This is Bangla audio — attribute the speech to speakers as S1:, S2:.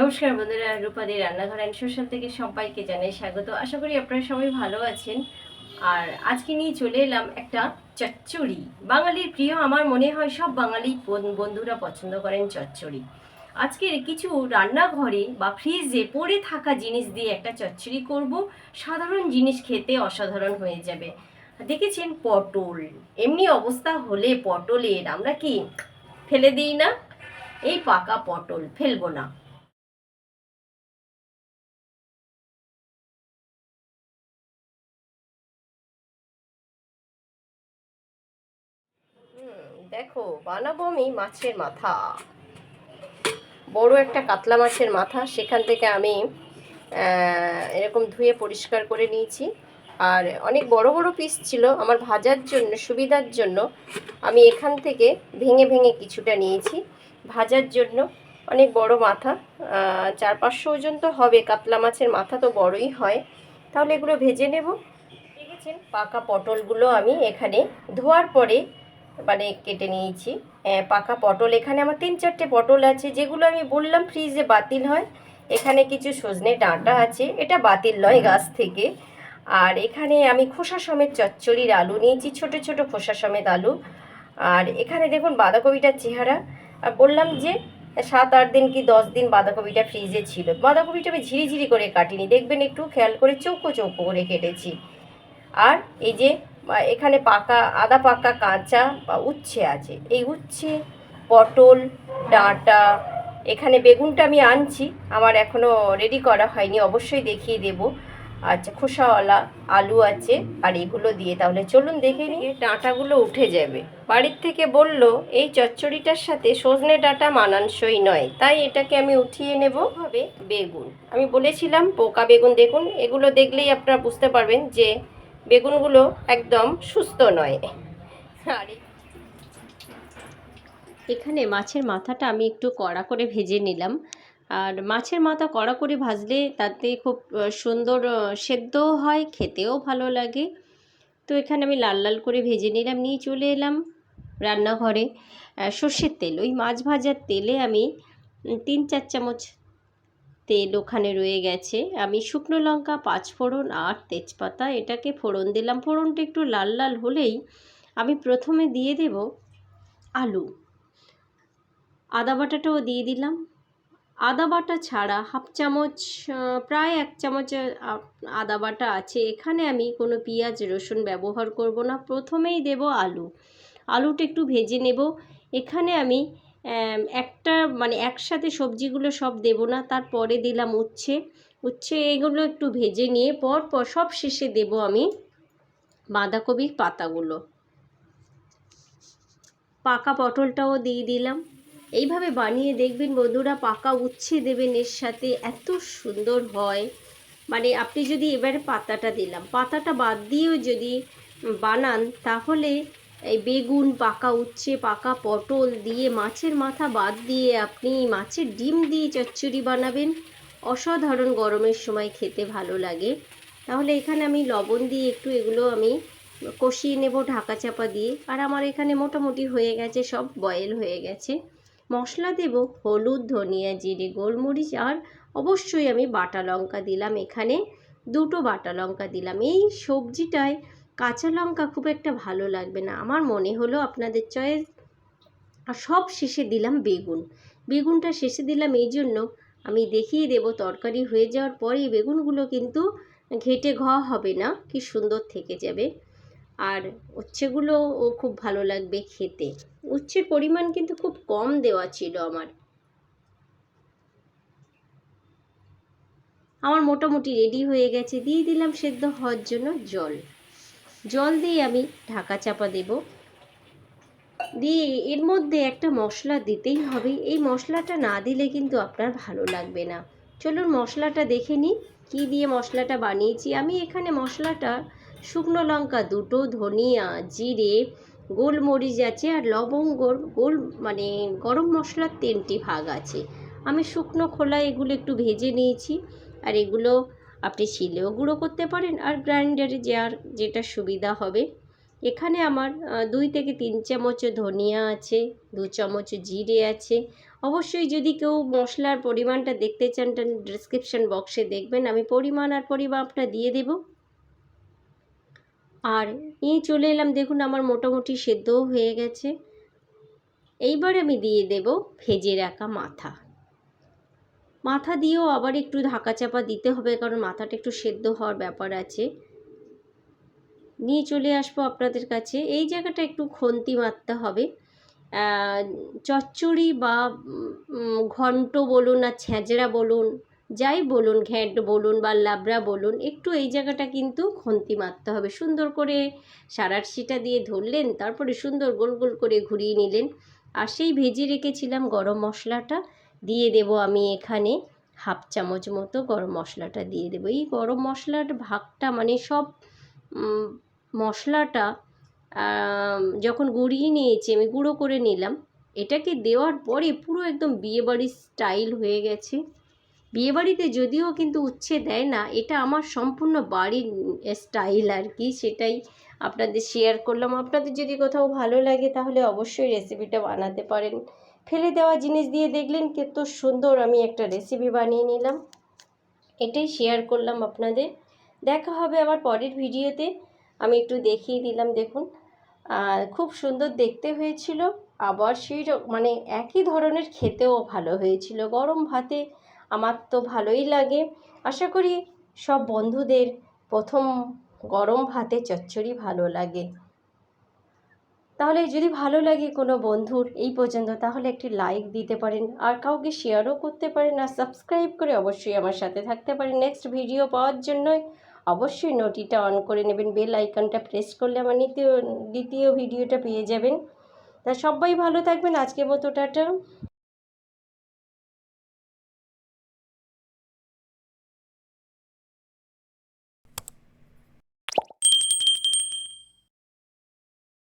S1: নমস্কার বন্ধুরা রূপাদি রান্নাঘর অ্যান্ড সোশ্যাল থেকে সবাইকে জানাই স্বাগত। আশা করি আপনারা সবাই ভালো আছেন। আর আজকে নিয়ে চলে এলাম একটা চচ্চড়ি। বাঙালির প্রিয়, আমার মনে হয় সব বাঙালি বন- বন্ধুরা পছন্দ করেন চচ্চড়ি। আজকের কিছু রান্নাঘরে বা ফ্রিজে পড়ে থাকা জিনিস দিয়ে একটা চচ্চড়ি করব। সাধারণ জিনিস খেতে অসাধারণ হয়ে যাবে। দেখেছেন পটল? এমনি অবস্থা হলে পটলের আমরা কি ফেলে দিই না? এই পাকা পটল, ফেলব না। দেখো, বানাবো আমি মাছের মাথা। বড় একটা কাতলা মাছের মাথা, সেখান থেকে আমি এরকম ধুয়ে পরিষ্কার করে নিয়েছি। আর অনেক বড় বড় পিস ছিল, আমার ভাজার জন্য, সুবিধার জন্য আমি এখান থেকে ভেঙে ভেঙে কিছুটা নিয়েছি। ভাজার জন্য অনেক বড় মাথা চার পাঁচশো ওজন তো হবে, কাতলা মাছের মাথা তো বড়ই হয়। তাহলে এগুলো ভেজে নেব। দেখেছেন, পাকা পটলগুলো আমি এখানে ধোয়ার পরে মানে কেটে নিয়েছি। পাকা পটল। এখানে আমার তিন চারটে পটল আছে যেগুলো আমি বললাম ফ্রিজে বাতিল হয়। এখানে কিছু সজনে ডাঁটা আছে। এটা বাতিল নয় গাছ থেকে। আর এখানে আমি খোসা সমেত চচ্চড়ির আলু নিয়েছি ছোট ছোট খোসা সমেত আলু। আর এখানে দেখুন বাঁধাকপিটার চেহারা। আর বললাম যে সাত আট দিন কি দশ দিন বাঁধাকপিটা ফ্রিজে ছিল। বাঁধাকপিটা আমি ঝিরিঝিরি করে কাটিনি। দেখবেন একটু খেয়াল করে চৌকো চৌকো করে কেটেছি। আর এই যে এখানে পাকা আদা পাকা কাঁচা বা উচ্ছে আছে। এই উচ্ছে পটল ডাঁটা এখানে বেগুনটা আমি আনছি আমার এখনও রেডি করা হয়নি অবশ্যই দেখিয়ে দেব। আচ্ছা খোসাওয়ালা আলু আছে আর এগুলো দিয়ে তাহলে চলুন দেখে নিয়ে ডাঁটাগুলো উঠে যাবে। বাড়ির থেকে বলল এই চচ্চড়িটার সাথে সজনে ডাঁটা মানানসই নয় তাই এটাকে আমি উঠিয়ে নেব। হবে বেগুন। আমি বলেছিলাম পোকা বেগুন দেখুন। এগুলো দেখলেই আপনারা বুঝতে পারবেন যে বেগুনগুলো একদম সুস্থ নয়। এখানে মাছের মাথাটা আমি একটু কড়া করে ভেজে নিলাম। আর মাছের মাথা কড়া করে ভাজলে তাতে খুব সুন্দর সেদ্ধও হয়, খেতেও ভালো লাগে। তো এখানে আমি লাল লাল করে ভেজে নিলাম, নিয়ে চলে এলাম রান্নাঘরে। সর্ষের তেল, ওই মাছ ভাজার তেলে আমি তিন চার চামচ তেল ওখানে রয়ে গেছে। আমি শুকনো লঙ্কা পাঁচ ফোড়ন আর তেজপাতা এটাকে ফোড়ন দিলাম। ফোড়নটা একটু লাল লাল হলেই আমি প্রথমে দিয়ে দেব আলু। আদা বাটাটাও দিয়ে দিলাম। আদা বাটা ছাড়া হাফ চামচ প্রায় এক চামচ আদা বাটা আছে। এখানে আমি কোনো পেঁয়াজ রসুন ব্যবহার করব না। প্রথমেই দেব আলু। আলুটা একটু ভেজে নেব। এখানে আম, একটা মানে একসাথে সবজিগুলো সব দেব না, তারপরে দিলাম উচ্ছে। উচ্ছে এগুলো একটু ভেজে নিয়ে পর পর সব শেষে দেব আমি বাঁধাকপির পাতাগুলো। পাকা পটলটাও দিয়ে দিলাম। এইভাবে বানিয়ে দেখবেন বন্ধুরা, পাকা উচ্ছে দেবেন এর সাথে, এত সুন্দর হয়। মানে আপনি যদি এবারে পাতাটা দিলাম, পাতাটা বাদ দিয়েও যদি বানান, তাহলে এই বেগুন, পাকা উচ্ছে, পাকা পটল দিয়ে মাছের মাথা বাদ দিয়ে আপনি মাছের ডিম দিয়ে চচ্চড়ি বানাবেন। অসাধারণ গরমের সময় খেতে ভালো লাগে। তাহলে এখানে আমি লবণ দিয়ে একটু এগুলো আমি কষিয়ে নেব ঢাকা চাপা দিয়ে। আর আমার এখানে মোটামুটি হয়ে গেছে, সব বয়েল হয়ে গেছে। মশলা দেব হলুদ, ধনিয়া, জিরে, গোলমরিচ আর অবশ্যই আমি বাটা লঙ্কা দিলাম এখানে। দুটো বাটা লঙ্কা দিলাম। এই সবজিটায় কাঁচা লঙ্কা খুব একটা ভালো লাগবে না। আমার মনে হলো আপনাদের চয়েস আর সব শেষে দিলাম বেগুন। বেগুনটা শেষে দিলাম এই জন্য আমি দেখিয়ে দেব তরকারি হয়ে যাওয়ার পরেই বেগুনগুলো কিন্তু ঘেটে ঘ হবে না, কি সুন্দর থেকে যাবে। আর উচ্ছেগুলো ও খুব ভালো লাগবে খেতে। উচ্ছের পরিমাণ কিন্তু খুব কম দেওয়া ছিল আমার। আমার মোটামুটি রেডি হয়ে গেছে। দিয়ে দিলাম সেদ্ধ হওয়ার জন্য জল। জল দিয়ে আমি ঢাকা চাপা দেব। দিয়ে এর মধ্যে একটা মশলা দিতেই হবে। এই মশলাটা না দিলে কিন্তু আপনার ভালো লাগবে না। চলুন মশলাটা দেখে নিই, কী দিয়ে মশলাটা বানিয়েছি। আমি এখানে মশলাটা শুকনো লঙ্কা দুটো, ধনিয়া, জিরে, গোলমরিচ আছে আর লবঙ্গ গোল মানে গরম মশলার তিনটি ভাগ আছে। আমি শুকনো খোলা এগুলো একটু ভেজে নিয়েছি আর এগুলো আপনি শিলেও গুঁড়ো করতে পারেন আর গ্রাইন্ডারে যার যেটা সুবিধা হবে। এখানে আমার দুই থেকে তিন চামচ ধনিয়া আছে, দু চামচ জিরে আছে। অবশ্যই যদি কেউ মশলার পরিমাণটা দেখতে চান ডিসক্রিপশন বক্সে দেখবেন। আমি পরিমাণ আর পরিমাপটা দিয়ে দেব। আর এই চলে এলাম, দেখুন আমার মোটামুটি সেদ্ধও হয়ে গেছে। এইবার আমি দিয়ে দেব ভেজে রাখা মাথা। মাথা দিয়েও আবার একটু ঢাকা চাপা দিতে হবে, কারণ মাথাটা একটু সেদ্ধ হওয়ার ব্যাপার আছে। নিয়ে চলে আসব আপনাদের কাছে। এই জায়গাটা একটু খন্তি মারতে হবে। চচ্চড়ি বা ঘন্ট বলুন আর ছেঁচড়া বলুন, যাই বলুন, ঘ্যাঁট বলুন বা লাবড়া বলুন, একটু এই জায়গাটা কিন্তু খন্তি মারতে হবে। সুন্দর করে সারাটসিটা দিয়ে ধরলেন, তারপরে সুন্দর গোল গোল করে ঘুরিয়ে নিলেন। আর সেই ভেজে রেখেছিলাম গরম মশলাটা। দিয়ে দেব আমি এখানে হাফ চামচ মতো গরম মশলাটা দিয়ে দেবো। এই গরম মশলার ভাগটা মানে সব মশলাটা যখন গুঁড়িয়ে নিয়েছি, আমি গুঁড়ো করে নিলাম, এটাকে দেওয়ার পরে পুরো একদম বিয়েবাড়ির স্টাইল হয়ে গেছে। বিয়েবাড়িতে যদিও কিন্তু উচ্ছে দেয় না, এটা আমার সম্পূর্ণ বাড়ির স্টাইল আর কি, সেটাই আপনাদের শেয়ার করলাম। আপনাদের যদি কোথাও ভালো লাগে তাহলে অবশ্যই রেসিপিটা বানাতে পারেন। ফেলে দেওয়া জিনিস দিয়ে দেখলেন কত সুন্দর আমি একটা রেসিপি বানিয়ে নিলাম। এটাই শেয়ার করলাম আপনাদের। দেখা হবে আবার পরের ভিডিওতে আমি একটু দেখিয়ে দিলাম, দেখুন। খুব সুন্দর দেখতে হয়েছিল। আবার সেই মানে একই ধরনের খেতেও ভালো হয়েছিল। গরম ভাতে আমার তো ভালোই লাগে। আশা করি সব বন্ধুদের প্রথম গরম ভাতে চচ্চড়ি ভালো লাগে। তাহলে যদি ভালো লাগে কোনো বন্ধুর এই পর্যন্ত, তাহলে একটি লাইক দিতে পারেন আর কাউকে শেয়ারও করতে পারেন আর সাবস্ক্রাইব করে অবশ্যই আমার সাথে থাকতে পারেন। নেক্সট ভিডিও পাওয়ার জন্য অবশ্যই নোটিটা অন করে নেবেন বেল আইকনটা প্রেস করলে আমার দ্বিতীয় দ্বিতীয় ভিডিওটা পেয়ে যাবেন। তা সবাই ভালো থাকবেন। আজকের মতো টাটা।